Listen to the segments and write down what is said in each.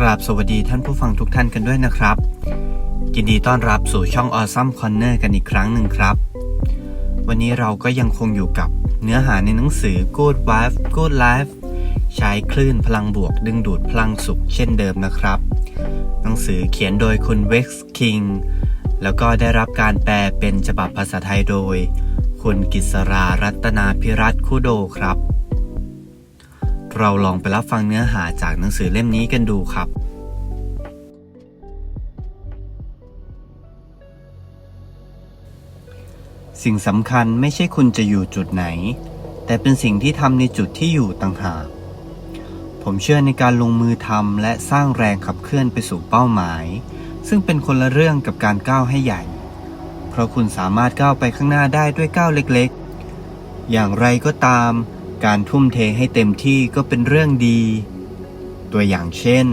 กราบสวัสดีท่านผู้ฟังทุกท่านกันด้วยนะครับยินดีต้อนรับสู่ช่อง Awesome Corner กันอีกครั้งหนึ่งครับ วันนี้เราก็ยังคงอยู่กับเนื้อหาในหนังสือ Good Wife Good Life ใช้คลื่นพลังบวกดึงดูดพลังสุขเช่นเดิมนะครับ หนังสือเขียนโดยคุณเว็กซ์คิงแล้วก็ได้รับการแปลเป็นฉบับภาษาไทยโดย คุณกิษรารัตนาพิรัตคุโดครับ เราลองไปรับฟังเนื้อหาจากหนังสือเล่มนี้กันดูครับ สิ่งสำคัญไม่ใช่คุณจะอยู่จุดไหน แต่เป็นสิ่งที่ทำในจุดที่อยู่ต่างหาก ผมเชื่อในการลงมือทำและสร้างแรงขับเคลื่อนไปสู่เป้าหมาย ซึ่งเป็นคนละเรื่องกับการก้าวให้ใหญ่ เพราะคุณสามารถก้าวไปข้างหน้าได้ด้วยก้าวเล็กๆ อย่างไรก็ตาม การทุ่มเทให้เต็มที่ก็เป็นเรื่องดี ตัวอย่างเช่น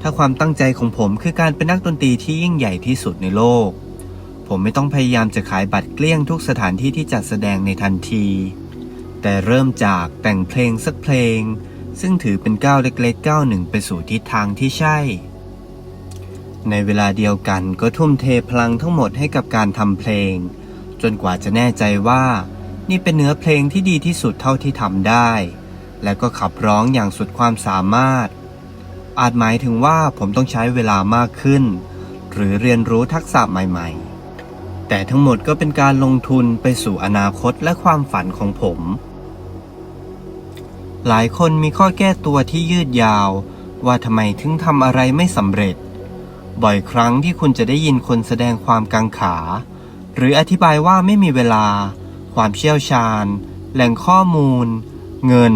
ถ้าความตั้งใจของผมคือการเป็นนักดนตรีที่ยิ่งใหญ่ที่สุดในโลก ผมไม่ต้องพยายามจะขายบัตรเกลี้ยงทุกสถานที่ที่จัดแสดงในทันที แต่เริ่มจากแต่งเพลงสักเพลง ซึ่งถือเป็นก้าวเล็กๆก้าวหนึ่งไปสู่ทิศทางที่ใช่ ในเวลาเดียวกันก็ทุ่มเทพลังทั้งหมดให้กับการทำเพลง จนกว่าจะแน่ใจว่า นี่เป็นเนื้อเพลงที่ดีที่สุดเท่าที่ทำได้ และก็ขับร้องอย่างสุดความสามารถ อาจหมายถึงว่าผมต้องใช้เวลามากขึ้น หรือเรียนรู้ทักษะใหม่ ๆ แต่ทั้งหมดก็เป็นการลงทุนไปสู่อนาคตและความฝันของผม หลายคนมีข้อแก้ตัวที่ยืดยาว ว่าทำไมถึงทำอะไรไม่สำเร็จ บ่อยครั้งที่คุณจะได้ยินคนแสดงความกังขา หรืออธิบายว่าไม่มีเวลา ความเชี่ยวชาญ แหล่งข้อมูล เงิน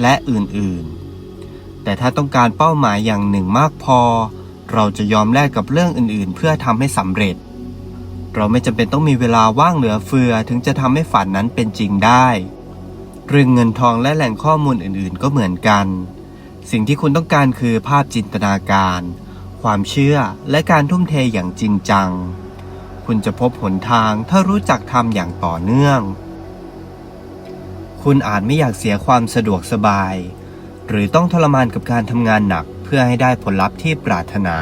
และอื่นๆ แต่ถ้าต้องการเป้าหมายอย่างหนึ่งมากพอ เราจะยอมแลกกับเรื่องอื่นๆ เพื่อทำให้สำเร็จ เราไม่จำเป็นต้องมีเวลาว่างเหลือเฟือถึงจะทำให้ฝันนั้นเป็นจริงได้ เรื่องเงินทองและแหล่งข้อมูลอื่นๆ ก็เหมือนกัน สิ่งที่คุณต้องการคือภาพจินตนาการ ความเชื่อและการทุ่มเทอย่างจริงจัง คุณจะพบหนทางถ้ารู้จักทำอย่างต่อเนื่อง คุณอาจไม่อยากเสียความสะดวกสบาย หรือต้องทรมานกับการทำงานหนักเพื่อให้ได้ผลลัพธ์ที่ปรารถนา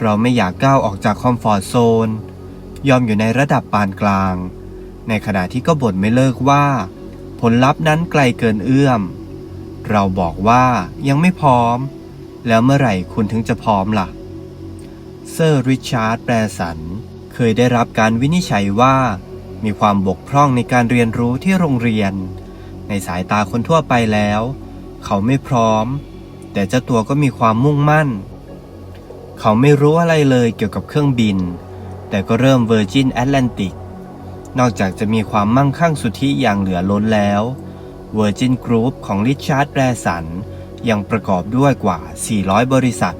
เราไม่อยากก้าวออกจากคอมฟอร์ทโซน ยอมอยู่ในระดับปานกลาง ในขณะที่ก็บ่นไม่เลิกว่า ผลลัพธ์นั้นไกลเกินเอื้อม เราบอกว่ายังไม่พร้อม แล้วเมื่อไหร่คุณถึงจะพร้อมล่ะเซอร์ริชาร์ดแปรสัน เคยได้รับการวินิจฉัยว่า มีความบกพร่องในการเรียนรู้ที่โรงเรียน ในสายตาคนทั่วไปแล้ว เขาไม่พร้อม แต่เจ้าตัวก็มีความมุ่งมั่น เขาไม่รู้อะไรเลยเกี่ยวกับเครื่องบิน แต่ก็เริ่ม Virgin Atlantic นอกจากจะมีความมั่งคั่งสุทธิอย่างเหลือล้นแล้ว Virgin Group ของริชาร์ดแบรสันยังประกอบด้วยกว่า 400 บริษัท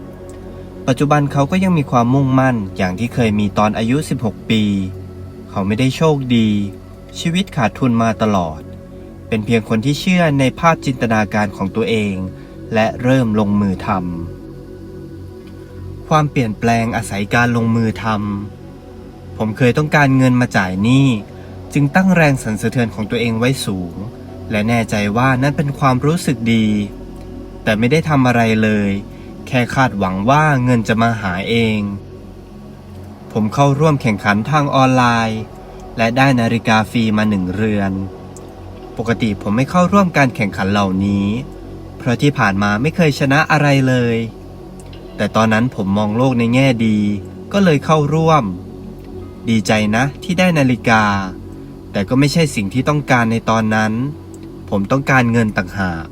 ปัจจุบันเขาก็ยังมีความมุ่งมั่นอย่างที่เคยมีตอนอายุ 16 ปี เขาไม่ได้โชคดี ชีวิตขาดทุนมาตลอด เป็นเพียงคนที่เชื่อในภาพจินตนาการของตัวเอง และเริ่มลงมือทำความเปลี่ยนแปลงอาศัยการลงมือทำผมเคยต้องการเงินมาจ่ายหนี้จึงตั้งแรงสั่นสะเทือนของตัวเองไว้สูง และแน่ใจว่านั่นเป็นความรู้สึกดี แต่ไม่ได้ทำอะไรเลย แค่คาดหวังว่าเงินจะมาหาเอง ผมเข้าร่วมแข่งขันทางออนไลน์ และได้นาฬิกาฟรีมาหนึ่งเรือน ปกติผมไม่เข้าร่วมการแข่งขันเหล่านี้ เพราะที่ผ่านมาไม่เคยชนะอะไรเลย แต่ตอนนั้นผมมองโลกในแง่ดี ก็เลยเข้าร่วม ดีใจนะที่ได้นาฬิกา แต่ก็ไม่ใช่สิ่งที่ต้องการในตอนนั้น ผมต้องการเงินต่างหาก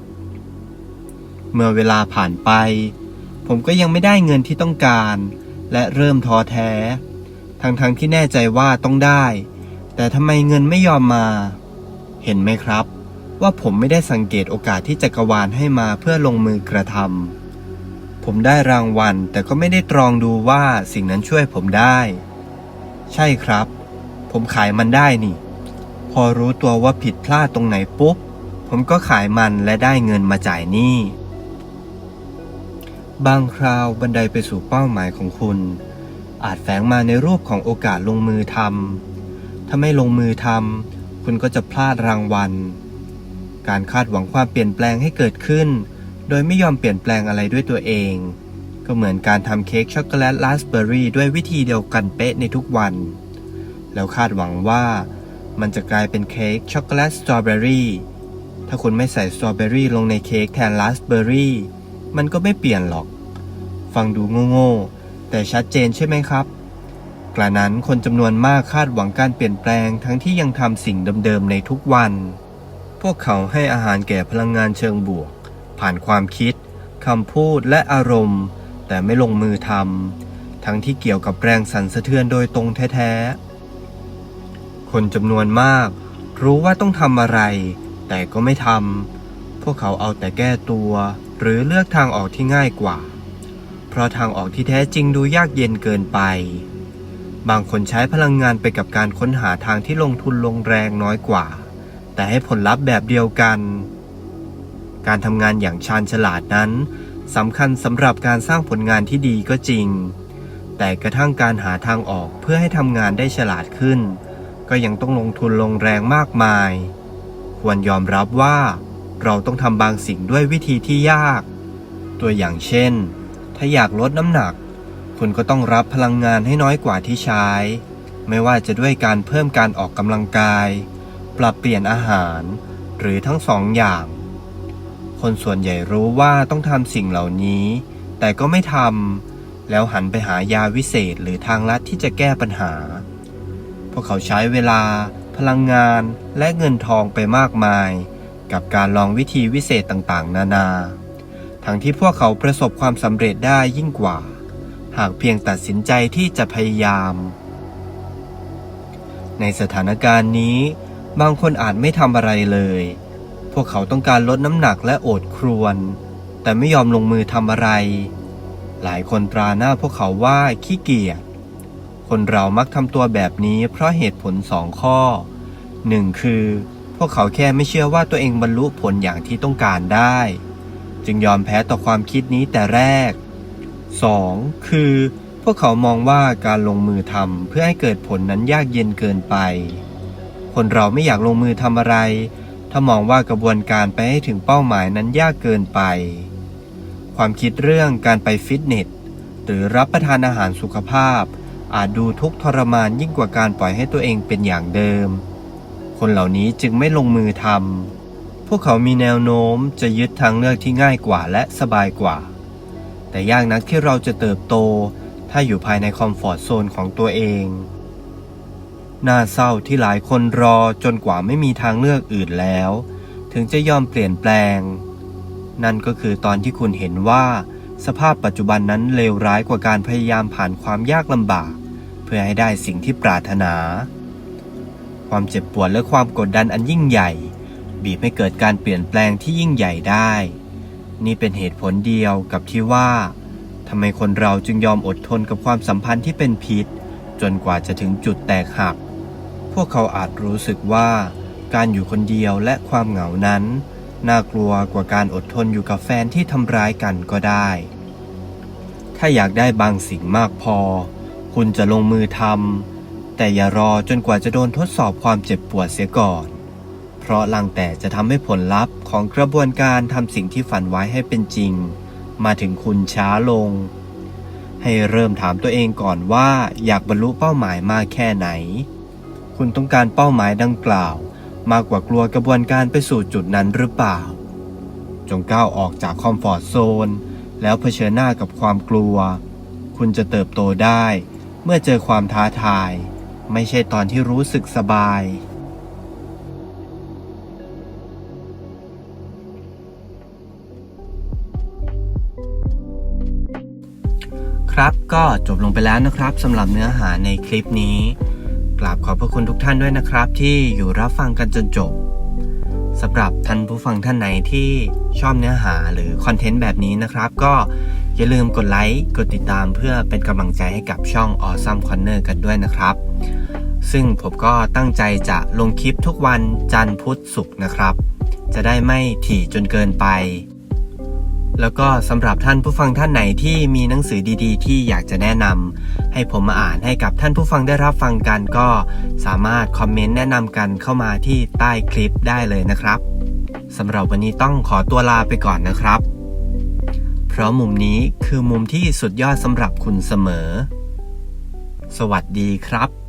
เมื่อเวลาผ่านไป ผมก็ยังไม่ได้เงินที่ต้องการ และเริ่มท้อแท้ ทั้งๆทที่แน่ใจว่าต้องได้ แต่ทำไมเงินไม่ยอมมา เห็นไหมครับ ว่าผมไม่ได้สังเกตโอกาสที่จักรวาลให้มาเพื่อลงมือกระทำผมได้รางวัล แต่ก็ไม่ได้ตรองดูว่าสิ่งนั้นช่วยผมได้ ใช่ครับ ผมขายมันได้นี่ พอรู้ตัวว่าผิดพลาดตรงไหนปุ๊บ ผมก็ขายมันและได้เงินมาจ่ายหนี้ บางคราวบันไดไปสู่เป้าหมายของคุณ อาจแฝงมาในรูปของโอกาสลงมือทำถ้าไม่ลงมือทำคุณก็จะพลาดรางวัล การคาดหวังความเปลี่ยนแปลงให้เกิดขึ้น โดยไม่ยอมเปลี่ยนแปลงอะไรด้วยตัวเอง ก็เหมือนการทำเค้กช็อกโกแลตราสเบอร์รี่ด้วยวิธีเดียวกันเป๊ะในทุกวัน แล้วคาดหวังว่า มันจะกลายเป็นเค้กช็อกโกแลตสตรอเบอรี่ถ้าคุณไม่ใส่สตรอเบอรี่ลงในเค้กแทนราสเบอร์รี่ มันก็ไม่เปลี่ยนหรอก ฟังดูโง่ๆ แต่ชัดเจนใช่ไหมครับ กระนั้นคนจำนวนมากคาดหวังการเปลี่ยนแปลงทั้งที่ยังทำสิ่งเดิมๆในทุกวัน พวกเขาให้อาหารแก่พลังงานเชิงบวก ผ่านความคิดคำพูดและอารมณ์ แต่ไม่ลงมือทำทั้งที่เกี่ยวกับแรงสั่นสะเทือนโดยตรงแท้ๆ คนจำนวนมาก รู้ว่าต้องทำอะไร แต่ก็ไม่ทำพวกเขาเอาแต่แก้ตัว หรือเลือกทางออกที่ง่ายกว่า เพราะทางออกที่แท้จริงดูยากเย็นเกินไป บางคนใช้พลังงานไปกับการค้นหาทางที่ลงทุนลงแรงน้อยกว่า แต่ให้ผลลัพธ์แบบเดียวกัน การทำงานอย่างชาญฉลาดนั้นสำคัญสำหรับการสร้างผลงานที่ดีก็จริง แต่กระทั่งการหาทางออกเพื่อให้ทำงานได้ฉลาดขึ้น ก็ยังต้องลงทุนลงแรงมากมาย ควรยอมรับว่า เราต้องทำบางสิ่งด้วยวิธีที่ยาก ตัวอย่างเช่น ถ้าอยากลดน้ำหนัก คุณก็ต้องรับพลังงานให้น้อยกว่าที่ใช้ ไม่ว่าจะด้วยการเพิ่มการออกกำลังกาย ปรับเปลี่ยนอาหาร หรือทั้งสองอย่าง คนส่วนใหญ่รู้ว่าต้องทำสิ่งเหล่านี้ แต่ก็ไม่ทำแล้วหันไปหายาวิเศษหรือทางลัดที่จะแก้ปัญหา พวกเขาใช้เวลา พลังงานและเงินทองไปมากมาย กับการลองวิธีวิเศษต่างๆ นานา ทั้งที่พวกเขาประสบความสำเร็จได้ยิ่งกว่า หากเพียงตัดสินใจที่จะพยายาม ในสถานการณ์นี้ บางคนอาจไม่ทำอะไรเลย พวกเขาต้องการลดน้ำหนักและโอดครวญแต่ไม่ยอมลงมือทำอะไร หลายคนตราหน้าพวกเขาว่าขี้เกียจ คนเรามักทำตัวแบบนี้เพราะเหตุผลสองข้อหนึ่งคือ วกเขาแค่ไม่เชื่อว่าตัวเองบรรลุผลอย่างที่ต้องการได้ จึงยอมแพ้ต่อความคิดนี้แต่แรก 2. คือ พวกเขามองว่าการลงมือทำเพื่อให้เกิดผลนั้นยากเย็นเกินไป คนเราไม่อยากลงมือทำอะไร ถ้ามองว่ากระบวนการไปให้ถึงเป้าหมายนั้นยากเกินไป ความคิดเรื่องการไปฟิตเนสหรือรับประทานอาหารสุขภาพ อาจดูทุกข์ทรมานยิ่งกว่าการปล่อยให้ตัวเองเป็นอย่างเดิม คนเหล่านี้จึงไม่ลงมือทำพวกเขามีแนวโน้มจะยึดทางเลือกที่ง่ายกว่าและสบายกว่า แต่ยากนักที่เราจะเติบโต ถ้าอยู่ภายในคอมฟอร์ทโซนของตัวเองน่าเศร้าที่หลายคนรอจนกว่าไม่มีทางเลือกอื่นแล้ว ถึงจะยอมเปลี่ยนแปลง นั่นก็คือตอนที่คุณเห็นว่า สภาพปัจจุบันนั้นเลวร้ายกว่าการพยายามผ่านความยากลำบาก เพื่อให้ได้สิ่งที่ปรารถนา ความเจ็บปวดและความกดดันอันยิ่งใหญ่ บีบให้เกิดการเปลี่ยนแปลงที่ยิ่งใหญ่ได้ นี่เป็นเหตุผลเดียวกับที่ว่าทำไมคนเราจึงยอมอดทนกับความสัมพันธ์ที่เป็นพิษ จนกว่าจะถึงจุดแตกหัก พวกเขาอาจรู้สึกว่า การอยู่คนเดียวและความเหงานั้น น่ากลัวกว่าการอดทนอยู่กับแฟนที่ทำร้ายกันก็ได้ ถ้าอยากได้บางสิ่งมากพอ คุณจะลงมือทำ แต่อย่ารอจนกว่าจะโดนทดสอบความเจ็บปวดเสียก่อน เพราะลังแต่จะทำให้ผลลัพธ์ของกระบวนการทำสิ่งที่ฝันไว้ให้เป็นจริง มาถึงคุณช้าลง ให้เริ่มถามตัวเองก่อนว่าอยากบรรลุเป้าหมายมากแค่ไหน คุณต้องการเป้าหมายดังกล่าว มากกว่ากลัวกระบวนการไปสู่จุดนั้นหรือเปล่า จงก้าวออกจากคอมฟอร์ทโซนแล้วเผชิญหน้ากับความกลัว คุณจะเติบโตได้ เมื่อเจอความท้าทาย ไม่ใช่ตอนที่รู้สึกสบาย ครับก็จบลงไปแล้วนะครับสำหรับเนื้อหาในคลิปนี้ กราบขอบพระคุณทุกท่านด้วยนะครับ ที่อยู่รับฟังกันจนจบ สำหรับท่านผู้ฟังท่านไหนที่ชอบเนื้อหาหรือคอนเทนต์แบบนี้นะครับ ก็อย่าลืมกดไลค์ กดติดตามเพื่อเป็นกำลังใจให้กับช่อง Awesome Corner กันด้วยนะครับ ซึ่งผมก็ตั้งใจจะลงคลิปทุกวันจันทร์พุธศุกร์นะครับ จะได้ไม่ถี่จนเกินไป แล้วก็สำหรับท่านผู้ฟังท่านไหนที่มีหนังสือดีๆ ที่อยากจะแนะนำให้ผมมาอ่านให้กับท่านผู้ฟังได้รับฟังกันก็สามารถคอมเมนต์แนะนำกันเข้ามาที่ใต้คลิปได้เลยนะครับสำหรับวันนี้ต้องขอตัวลาไปก่อนนะครับ เพราะมุมนี้คือมุมที่สุดยอดสำหรับคุณเสมอ สวัสดีครับ